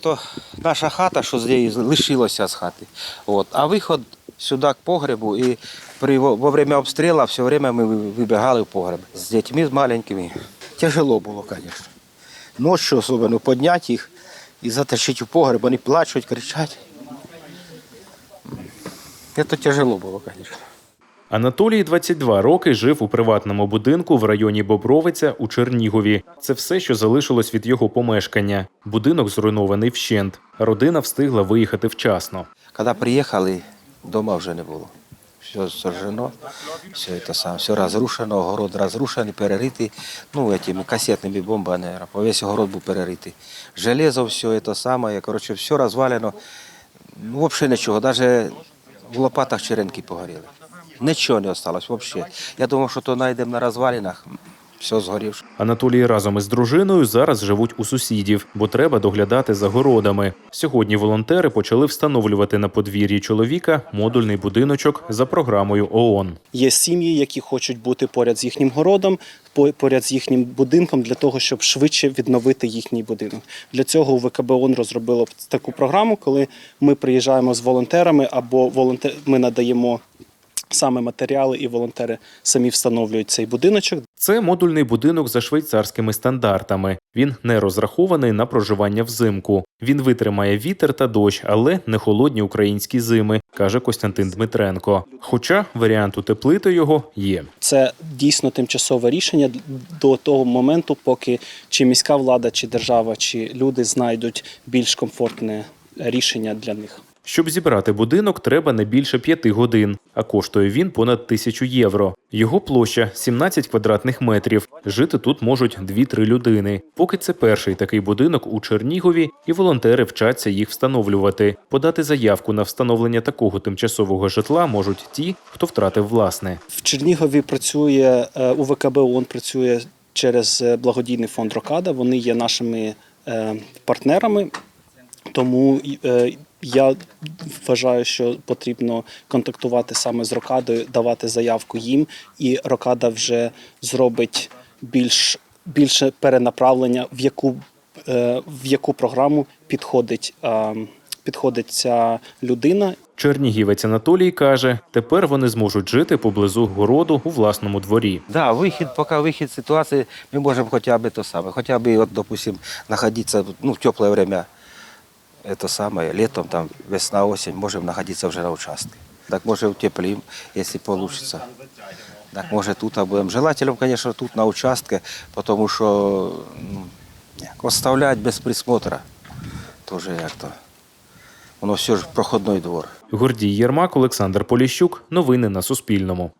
Це наша хата, що з неї лишилося з хати. От. А виход сюди к погребу і при, во время обстрілу все время ми вибігали в погреб з дітьми з маленькими. Тяжело було, звісно. Ночі особливо підняти їх і затащити в погреб, вони плачуть, кричать. Це тяжело було, звісно. Анатолій 22 роки жив у приватному будинку в районі Бобровиця у Чернігові. Це все, що залишилось від його помешкання. Будинок зруйнований вщент. Родина встигла виїхати вчасно. Коли приїхали, вдома вже не було. Все сожжено, все это сам, все разрушено, город розрушений, переритий, ну, этими кассетными бомбами, наверное, весь город був переритий. Железо, все это самое, короче, все розвалено. Ну, взагалі нічого, навіть в лопатах черенки погоріли. Нічого не осталось взагалі. Я думав, що то знайдемо на розвалинах, все згорівши. Анатолій разом із дружиною зараз живуть у сусідів, бо треба доглядати за городами. Сьогодні волонтери почали встановлювати на подвір'ї чоловіка модульний будиночок за програмою ООН. Є сім'ї, які хочуть бути поряд з їхнім городом, поряд з їхнім будинком для того, щоб швидше відновити їхній будинок. Для цього ВКБ ООН розробило таку програму, коли ми приїжджаємо з волонтерами або волонтер... ми надаємо саме матеріали, і волонтери самі встановлюють цей будиночок. Це модульний будинок за швейцарськими стандартами. Він не розрахований на проживання взимку. Він витримає вітер та дощ, але не холодні українські зими, каже Костянтин Дмитренко. Хоча варіант утеплити його є. Це дійсно тимчасове рішення до того моменту, поки чи міська влада, чи держава, чи люди знайдуть більш комфортне рішення для них. Щоб зібрати будинок, треба не більше п'яти годин, а коштує він понад тисячу євро. Його площа 17 квадратних метрів. Жити тут можуть 2-3 людини. Поки це перший такий будинок у Чернігові, і волонтери вчаться їх встановлювати. Подати заявку на встановлення такого тимчасового житла можуть ті, хто втратив власне. В Чернігові працює е, УВКБ ООН працює через е, благодійний фонд Рокада. Вони є нашими е, партнерами, тому е, я вважаю, що потрібно контактувати саме з Рокадою, давати заявку їм, і Рокада вже зробить більш більше перенаправлення, в яку е, в яку програму підходить, е, підходить ця людина, Чернігівець Анатолій каже, тепер вони зможуть жити поблизу городу у власному дворі. Да, выход, пока выход из ситуации, мы можем хотя бы то самое, хотя бы, вот, допустим, находиться ну, в теплое время, это самое, летом, там, весна, осень, можем находиться уже на участке. Так, может, утеплим, если получится. Так, может, тут а будем. Желательно, конечно, тут на участке, потому что ну, оставлять без присмотра тоже як-то. Воно все ж проходной двор. Гордій Єрмак, Олександр Поліщук. Новини на Суспільному.